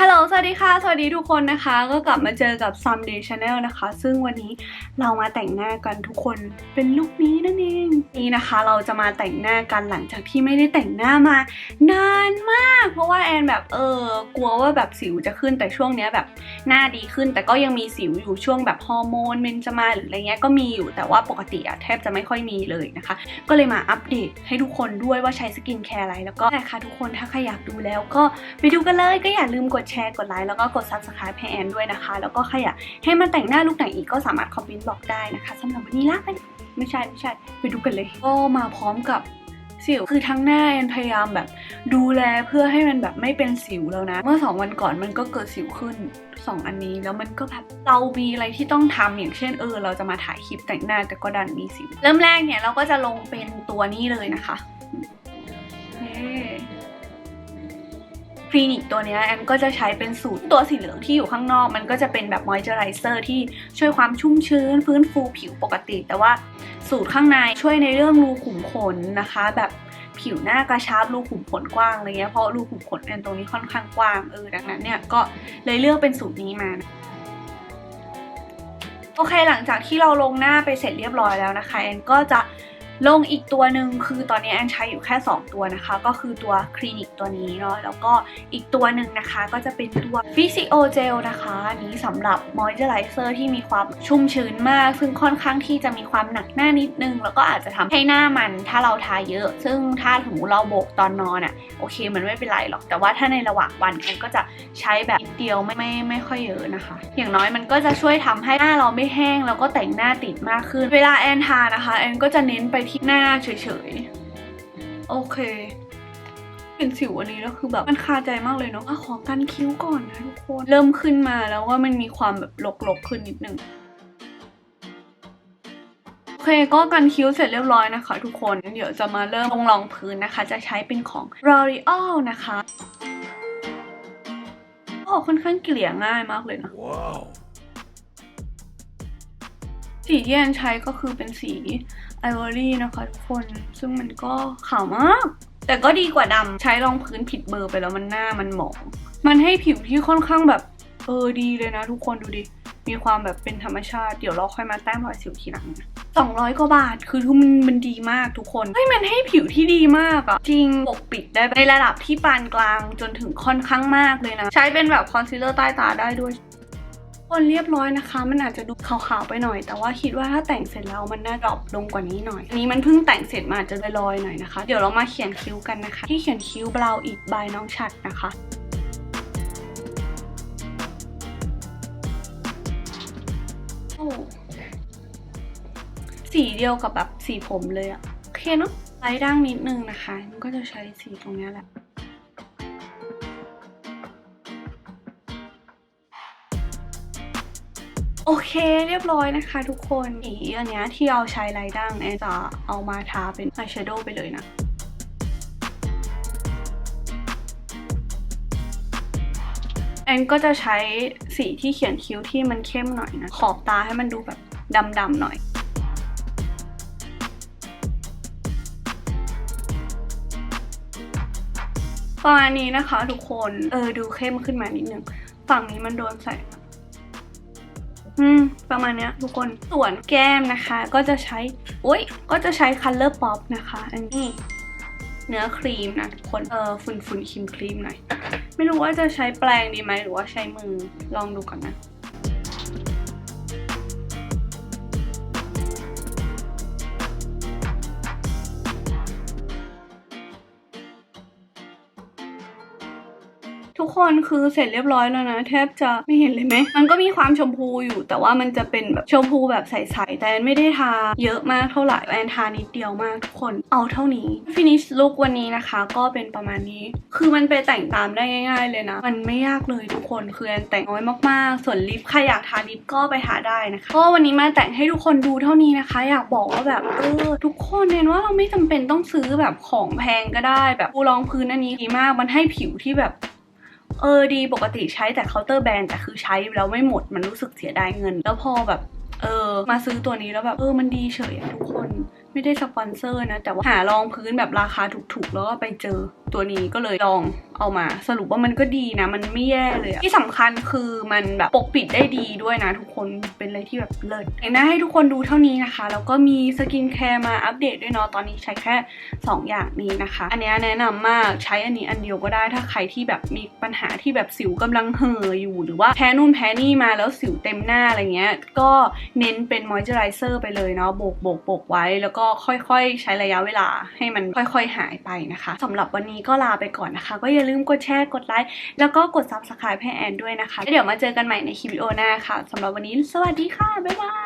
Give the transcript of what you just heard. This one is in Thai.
ฮัลโหล สวัสดีค่ะ สวัสดีทุกคนนะคะ ก็กลับมาเจอกับ Someday Channel นะคะ ซึ่งวันนี้เรามาแต่งหน้ากันทุกคน เป็นลุคนี้นั่นเอง นี่นะคะ เราจะมาแต่งหน้ากันหลังจากที่ไม่ได้แต่งหน้ามานานมาก เพราะว่าแอนแบบเออกลัวว่าแบบสิวจะขึ้น แต่ช่วงเนี้ยแบบหน้าดีขึ้น แต่ก็ยังมีสิวอยู่ช่วงแบบฮอร์โมนเมนจะมาหรืออะไรเงี้ยก็มีอยู่ แต่ว่าปกติอะแทบจะไม่ค่อยมีเลยนะคะ ก็เลยมาอัปเดตให้ทุกคนด้วยว่าใช้สกินแคร์อะไร แล้วก็นะคะทุกคนถ้าใครอยากดูแล้วก็ไปดูกันเลย ก็อย่าลืมกดแชร์ กดไลค์ แล้วก็กด subscribe ให้แอนด้วยนะคะ แล้วก็ใครอยากให้มาแต่งหน้าลุคไหนอีกก็สามารถคอมเมนต์บอกได้นะคะสำหรับวันนี้ลาไปไม่ใช่ไม่ใช่ไปดูกันเลย ก็มาพร้อมกับสิวคือทั้งหน้าแอนพยายามแบบดูแลเพื่อให้มันแบบไม่เป็นสิวแล้วนะ เมื่อสองวันก่อนมันก็เกิดสิวขึ้นสองอันนี้แล้วมันก็แบบเรามีอะไรที่ต้องทำอย่างเช่นเออ เราจะมาถ่ายคลิปแต่งหน้าแต่ก็ดันมีสิว เริ่มแรกเนี่ยเราก็จะลงเป็นตัวนี้เลยนะคะ คลินิกตัวนี้แอนก็จะใช้เป็นสูตรตัวสีเหลืองที่อยู่ข้างนอก มันก็จะเป็นแบบมอยเจอไรเซอร์ที่ช่วยความชุ่มชื้น ฟื้นฟูผิวปกติ แต่ว่าสูตรข้างในช่วยในเรื่องรูขุมขนนะคะ แบบผิวหน้ากระชับรูขุมขนกว้างอะไรเงี้ยเพราะรูขุมขนแอนตรงนี้ค่อนข้างกว้างเออดังนั้นเนี่ยก็เลยเลือกเป็นสูตรนี้มาโอเคหลังจากที่เราลงหน้าไปเสร็จเรียบร้อยแล้วนะคะแอนก็จะ ลงอีกตัวหนึ่งคือตอนนี้แอนใช้อยู่แค่ 2 ตัวนะคะ ก็คือตัวคลินิกตัวนี้เนาะแล้วก็อีกตัวหนึ่งนะคะ ก็จะเป็นตัว f i s i o Gel นะคะอันนี้สำหรับมอยเจอไรเซอร์ที่มีความชุ่มชื้นมาก ซึ่งค่อนข้างที่จะมีความหนักหน้านิดนึง แล้วก็อาจจะทำให้หน้ามันถ้าเราทาเยอะ ซึ่งถ้าสมมติเราโบกตอนนอนอะ่ะโอเคมันไม่เป็นไรหรอกแต่ว่าถ้าในระหว่างวันแอนก็จะใช้แบบนิดเดียวไม่ไม่ไม่ค่อยเยอะนะคะ อย่างน้อยมันก็จะช่วยทำให้หน้าเราไม่แห้งแล้วก็แต่งหน้าติดมากขึ้น เวลาแอนทานะคะแอนก็จะเน้นไปที่หน้าเฉยๆ โอเค เห็นสิวอันนี้แล้วคือแบบมันคาใจมากเลยเนาะอะขอกันคิ้วก่อนนะทุกคน เริ่มขึ้นมาแล้วว่ามันมีความแบบลกๆขึ้นนิดนึงโอเคก็กันคิ้วเสร็จเรียบร้อยนะคะ ทุกคน เดี๋ยวจะมาเริ่มลงรองพื้นนะคะ จะใช้เป็นของ L'Oreal นะคะโอ้ค่อนข้างเกลี่ยง่ายมากเลยนะ Wow. สีที่แอนใช้ก็คือเป็นสีไอ วอรี่นะคะทุกคน ซึ่งมันก็ขาวมาก แต่ก็ดีกว่าดำใช้รองพื้นผิดเบอร์ไปแล้วมันหน้ามันหมอง มันให้ผิวที่ค่อนข้างแบบ เออดีเลยนะทุกคนดูดิ มีความแบบเป็นธรรมชาติ เดี๋ยวเราค่อยมาแต้มรอยสิวทีหลังนะสองร้อยกว่าบาท คือทุกมันมันดีมากทุกคน เฮ้ย มันให้ผิวที่ดีมากอะจริง ปกปิดได้ในระดับที่ปานกลางจนถึงค่อนข้างมากเลยนะ ใช้เป็นแบบคอนซีลเลอร์ใต้ตาได้ด้วย คนเรียบร้อยนะคะ มันอาจจะดูขาวๆไปหน่อย แต่ว่าคิดว่าถ้าแต่งเสร็จแล้วมันน่าดรอปลงกว่านี้หน่อยอันนี้มันเพิ่งแต่งเสร็จมาอาจจะลอยๆหน่อยนะคะ เดี๋ยวเรามาเขียนคิ้วกันนะคะ ที่เขียนคิ้วบราวอิดบายน้องฉัดนะคะโอ้สีเดียวกับแบบสีผมเลยอะโอเคเนาะไล่ด่างนิดนึงนะคะ มันก็จะใช้สีตรงนี้แหละ โอเคเรียบร้อยนะคะทุกคนสีอันนี้ที่เราใช้ไลท์ดั้งแอนจะเอามาทาเป็นอายแชโดว์ไปเลยนะแอนก็จะใช้สีที่เขียนคิ้วที่มันเข้มหน่อยนะ ขอบตาให้มันดูแบบดำๆหน่อย ประมาณนี้นะคะทุกคน เออดูเข้มขึ้นมานิดนึง ฝั่งนี้มันโดนใส่ อืม ประมาณเนี้ยทุกคนส่วนแก้มนะคะ ก็จะใช้อุ้ยก็จะใช้ Color Pop นะคะ อันนี้ เนื้อครีมนะทุกคนเออฝุ่นฝุ่นครีมครีมหน่อย ไม่รู้ว่าจะใช้แปรงดีไหมหรือว่าใช้มือลองดูก่อนนะ ทุกคนคือเสร็จเรียบร้อยแล้วนะ แทบจะไม่เห็นเลยไหม มันก็มีความชมพูอยู่ แต่ว่ามันจะเป็นแบบชมพูแบบใสๆ แต่แอนไม่ได้ทาเยอะมากเท่าไหร่แอนทานิดเดียวมากทุกคน เอาเท่านี้ฟินิชลุควันนี้นะคะ ก็เป็นประมาณนี้ คือมันไปแต่งตามได้ง่าย ๆ เลยนะ มันไม่ยากเลยทุกคน คือแอนแต่งน้อยมากๆ ส่วนลิปใครอยากทาลิปก็ไปทาได้นะคะ ก็วันนี้มาแต่งให้ทุกคนดูเท่านี้นะคะ อยากบอกว่าแบบเออทุกคนเห็นว่าเราไม่จำเป็นต้องซื้อแบบของแพงก็ได้ แบบปูรองพื้นอันนี้ดีมาก มันให้ผิวที่แบบ เออดีปกติใช้แต่เคาน์เตอร์แบรนด์แต่คือใช้แล้วไม่หมดมันรู้สึกเสียดายเงิน แล้วพอแบบ เออ มาซื้อตัวนี้แล้วแบบ เออมันดีเฉยอะทุกคน ไม่ได้สปอนเซอร์นะ แต่ว่าหารองพื้นแบบราคาถูกๆ แล้วก็ไปเจอตัวนี้ก็เลยลอง เอามา สรุปว่ามันก็ดีนะ มันไม่แย่เลยอะที่สำคัญคือมันแบบปกปิดได้ดีด้วยนะทุกคนเป็นอะไรที่แบบเลิศแต่งหน้าให้ทุกคนดูเท่านี้นะคะ แล้วก็มีสกินแคร์มาอัปเดตด้วยเนาะตอนนี้ใช้แค่ 2 อย่างนี้นะคะ อันนี้แนะนำมากใช้อันนี้อันเดียวก็ได้ถ้าใครที่แบบมีปัญหาที่แบบสิวกำลังเห่ออยู่หรือว่าแพ้นู่นแพ้นี่มาแล้วสิวเต็มหน้าอะไรเงี้ยก็เน้นเป็นมอยเจอไรเซอร์ไปเลยเนาะโบกโบกโบกไว้แล้วก็ค่อยๆ ใช้ระยะเวลาให้มันค่อย ๆ หายไปนะคะสำหรับวันนี้ก็ลาไปก่อนนะคะ ก็อย่าลืมกดแชร์ กดไลค์ แล้วก็กด subscribe ให้แอนด้วยนะคะแล้วเดี๋ยวมาเจอกันใหม่ในคลิปวิดีโอหน้าค่ะสำหรับวันนี้ สวัสดีค่ะ บ๊ายบาย